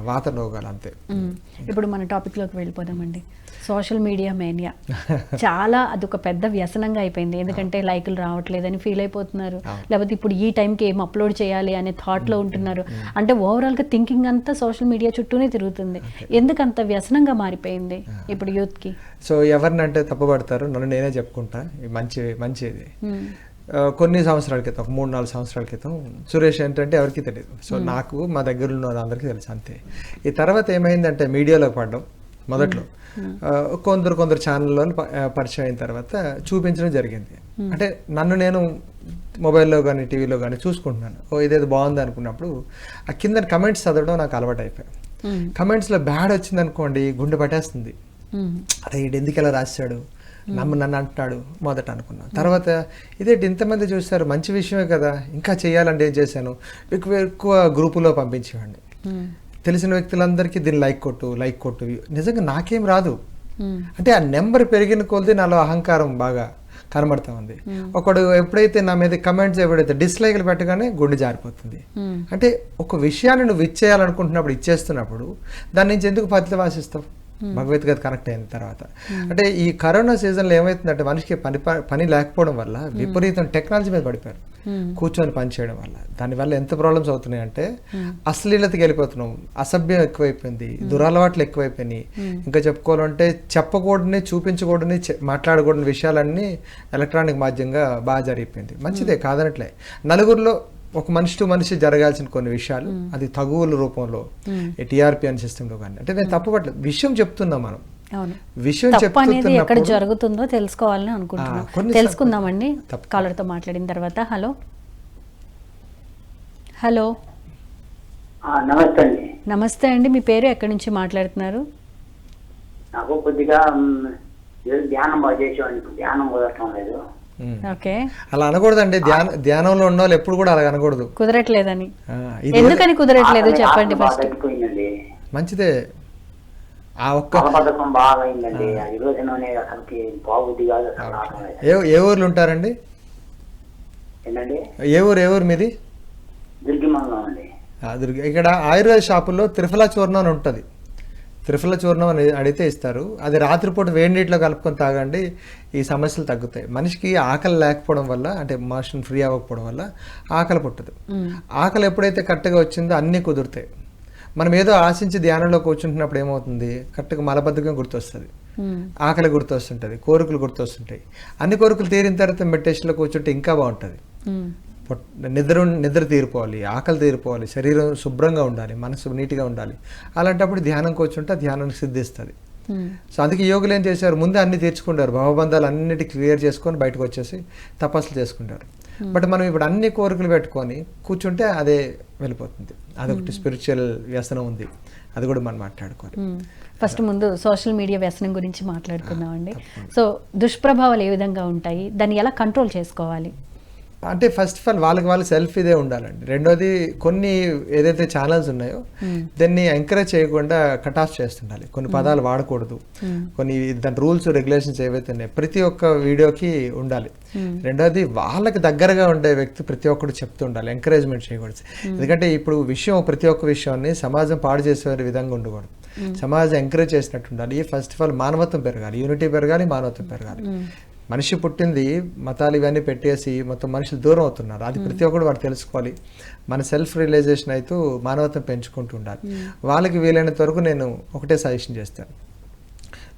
వాత రోగాలు అంతే. ఇప్పుడు మన టాపిక్లోకి వెళ్ళిపోదామండి. Social media mania. చాలా అదొక పెద్ద వ్యసనంగా అయిపోయింది. ఎందుకంటే లైకులు రావట్లేదని ఫీల్ అయిపోతున్నారు. లేకపోతే ఇప్పుడు ఈ టైంకి ఏం అప్లోడ్ చేయాలి అనే థాట్లో ఉంటున్నారు. అంటే ఓవరాల్గా థింకింగ్ అంతా సోషల్ మీడియా చుట్టూనే తిరుగుతుంది. ఎందుకు అంత వ్యసనంగా మారిపోయింది ఇప్పుడు యూత్కి? సో ఎవరినంటే తప్పుపడతారు. నన్ను నేనే చెప్పుకుంటా. మంచి మంచిది. కొన్ని సంవత్సరాల క్రితం ఒక మూడు నాలుగు సంవత్సరాల క్రితం సురేష్ ఏంటంటే ఎవరికి తెలియదు సో నాకు మా దగ్గర ఉన్న వాళ్ళందరికీ తెలుసు అంతే. ఈ తర్వాత ఏమైందంటే మీడియాలో పడడం మొదట్లో. ఆ, కొందరు కొందరు ఛానల్లో పరిచయం అయిన తర్వాత చూపించడం జరిగింది. అంటే నన్ను నేను మొబైల్లో కానీ టీవీలో కానీ చూసుకుంటున్నాను. ఓ ఇదేదో బాగుంది అనుకున్నప్పుడు ఆ కింద కమెంట్స్ చదవడం నాకు అలవాటు అయిపోయాయి. కమెంట్స్లో బ్యాడ్ వచ్చింది అనుకోండి గుండె పట్టేస్తుంది. అరే ఎందుకు ఇలా రాశాడు? నన్ను నన్ను అంటున్నాడు మొదట అనుకున్నాను. తర్వాత ఇదేంటి ఇంతమంది చూస్తారు మంచి విషయమే కదా ఇంకా చేయాలంటే ఏం చేశాను? ఎక్కువ ఎక్కువ గ్రూపులో పంపించేవాడిని. తెలిసిన వ్యక్తులందరికీ దీన్ని లైక్ కొట్టు లైక్ కొట్టు. నిజంగా నాకేం రాదు. అంటే ఆ నెంబర్ పెరిగిన కొద్దీ నాలో అహంకారం బాగా కనబడతా ఉంది. ఒకడు ఎప్పుడైతే నా మీద కమెంట్స్ ఎప్పుడైతే డిస్లైక్లు పెట్టగానే గుండె జారిపోతుంది. అంటే ఒక విషయాన్ని నువ్వు ఇచ్చేయాలనుకుంటున్నప్పుడు ఇచ్చేస్తున్నప్పుడు దాని నుంచి ఎందుకు పతిత వాసిస్తావు? భగవద్గీత కనెక్ట్ అయిన తర్వాత. అంటే ఈ కరోనా సీజన్లో ఏమవుతుందంటే మనిషికి పని పని లేకపోవడం వల్ల విపరీతం టెక్నాలజీ మీద పడిపోయారు. మ్మ్. కూర్చొని పని చేయడం వల్ల. దానివల్ల ఎంత ప్రాబ్లమ్స్ అవుతున్నాయి అంటే అశ్లీలతకి వెళ్ళిపోతున్నాం. అసభ్యం ఎక్కువైపోయింది. దురలవాట్లు ఎక్కువైపోయినాయి. ఇంకా చెప్పుకోవాలంటే చెప్పకూడని చూపించకూడని మాట్లాడకూడని విషయాలన్నీ ఎలక్ట్రానిక్ మాధ్యంగా బాగా జరిగిపోయింది. మంచిదే కాదనట్లే. నలుగురిలో ఒక మనిషి టు మనిషి జరగాల్సిన కొన్ని విషయాలు అది తగువుల రూపంలో టీఆర్పీ అనే సిస్టంలో కానీ. అంటే నేను తప్పుపట్లేదు విషయం చెప్తున్నాం మనం. అవును. విషయం తప్పు అనేది ఎక్కడ జరుగుతుందో తెలుసుకోవాలని అనుకుంటున్నాం. ఆ, కొన్ని తెలుసుకుందామండి. తప్పు. కాలర్తో మాట్లాడిన తర్వాత హలో. హలో. ఆ, నమస్తే అండి. నమస్తే అండి. మీ పేరు ఎక్కడి నుంచి మాట్లాడుతున్నారు? నాకు కొద్దిగా ధ్యానం బాగా చేసేవాడిని. ధ్యానం కుదరటం లేదు. ఓకే. అలా అనకూడదండి. ధ్యాన ధ్యానంలో ఉన్న వాళ్ళు ఎప్పుడు కూడా అలా అనకూడదు. కుదరట్లేదని. ఎందుకని కుదరట్లేదు చెప్పండి ఫస్ట్ మంచిదే. ఆ ఒక్క ఏ ఊర్లు ఉంటారండి? ఏ ఊరు ఏ ఊరు మీది? దుర్గ- ఇక్కడ ఆయుర్వేద షాపుల్లో త్రిఫల చూర్ణం అని ఉంటుంది. త్రిఫల చూర్ణం అని అడిగితే ఇస్తారు. అది రాత్రిపూట వేడి నీటిలో కలుపుకొని తాగండి. ఈ సమస్యలు తగ్గుతాయి. మనిషికి ఆకలి లేకపోవడం వల్ల అంటే మోషన్ ఫ్రీ అవ్వకపోవడం వల్ల ఆకలి పుట్టదు. ఆకలి ఎప్పుడైతే కరెక్ట్గా వచ్చిందో అన్నీ కుదురుతాయి. మనం ఏదో ఆశించి ధ్యానంలో కూర్చుంటున్నప్పుడు ఏమవుతుంది? కరెక్ట్గా మలబద్ధకం గుర్తొస్తుంది. ఆకలి గుర్తొస్తుంటుంది. కోరికలు గుర్తొస్తుంటాయి. అన్ని కోరికలు తీరిన తర్వాత మెడిటేషన్లో కూర్చుంటే ఇంకా బాగుంటుంది. నిద్ర నిద్ర తీరిపోవాలి ఆకలి తీరిపోవాలి శరీరం శుభ్రంగా ఉండాలి మనసు నీట్గా ఉండాలి. అలాంటప్పుడు ధ్యానం కూర్చుంటే ధ్యానం సిద్ధిస్తుంది. సో అందుకే యోగులు ఏం చేశారు? ముందే అన్ని తీర్చుకుంటారు. భవబంధాలు అన్నిటి క్లియర్ చేసుకొని బయటకు వచ్చేసి తపస్సులు చేసుకుంటారు. బట్ మనం ఇప్పుడు అన్ని కోరికలు పెట్టుకొని కూర్చుంటే అదే వెళ్ళిపోతుంది. అదొకటి స్పిరిచువల్ వ్యసనం ఉంది. అది కూడా మనం మాట్లాడుకోవాలి. ఫస్ట్ ముందు సోషల్ మీడియా వ్యసనం గురించి మాట్లాడుకుందామండి. సో దుష్ప్రభావాలు ఏ విధంగా ఉంటాయి? దాన్ని ఎలా కంట్రోల్ చేసుకోవాలి? అంటే ఫస్ట్ ఆఫ్ ఆల్ వాళ్ళకి వాళ్ళ సెల్ఫ్ ఇదే ఉండాలండి. రెండోది కొన్ని ఏదైతే ఛానల్స్ ఉన్నాయో దాన్ని ఎంకరేజ్ చేయకుండా కట్ ఆఫ్ చేస్తుండాలి. కొన్ని పదాలు వాడకూడదు. కొన్ని దాని రూల్స్ రెగ్యులేషన్స్ ఏవైతే ఉన్నాయో ప్రతి ఒక్క వీడియోకి ఉండాలి. రెండోది వాళ్ళకి దగ్గరగా ఉండే వ్యక్తి ప్రతి ఒక్కరు చెప్తూ ఉండాలి. ఎంకరేజ్మెంట్ చేయకూడదు. ఎందుకంటే ఇప్పుడు విషయం ప్రతి ఒక్క విషయాన్ని సమాజం పాడు చేసే విధంగా ఉండకూడదు. సమాజం ఎంకరేజ్ చేసినట్టు ఉండాలి. ఫస్ట్ ఆఫ్ ఆల్ మానవత్వం పెరగాలి. యూనిటీ పెరగాలి మానవత్వం పెరగాలి. మనిషి పుట్టింది మతాలు ఇవన్నీ పెట్టేసి మొత్తం మనుషులు దూరం అవుతున్నారు. అది ప్రతి ఒక్కరు వాడు తెలుసుకోవాలి. మన సెల్ఫ్ రియలైజేషన్ అయితే మానవత్వం పెంచుకుంటూ ఉండాలి. వాళ్ళకి వీలైనంత వరకు నేను ఒకటే సజెషన్ చేస్తాను.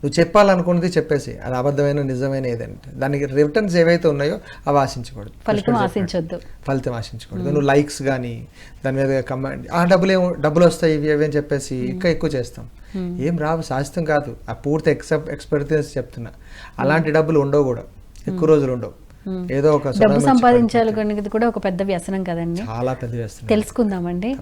నువ్వు చెప్పాలనుకున్నది చెప్పేసి అది అబద్ధమైన నిజమైన ఏదంటే. దానికి రిటర్న్స్ ఏవైతే ఉన్నాయో అవి ఆశించకూడదు. ఫలితం ఆశించొద్దు. ఫలితం ఆశించకూడదు. నువ్వు లైక్స్ కానీ దాని మీద కమెంట్ ఆ డబ్బులు ఏమో డబ్బులు వస్తాయి ఇవి అవి అని చెప్పేసి ఇంకా ఎక్కువ చేస్తాం. ఏం రావు శాస్త్రం కాదు. ఆ పూర్తి ఎక్సెప్ ఎక్స్పీరియన్స్ చెప్తున్నా. అలాంటి డబ్బులు ఉండవు కూడా. ఎక్కువ రోజులు ఉండవు. ఏదో ఒక డబ్బు సంపాదించాలి కూడా ఒక పెద్ద వ్యసనం కదండి. చాలా పెద్ద వేస్తుంది తెలుసుకుందామండి.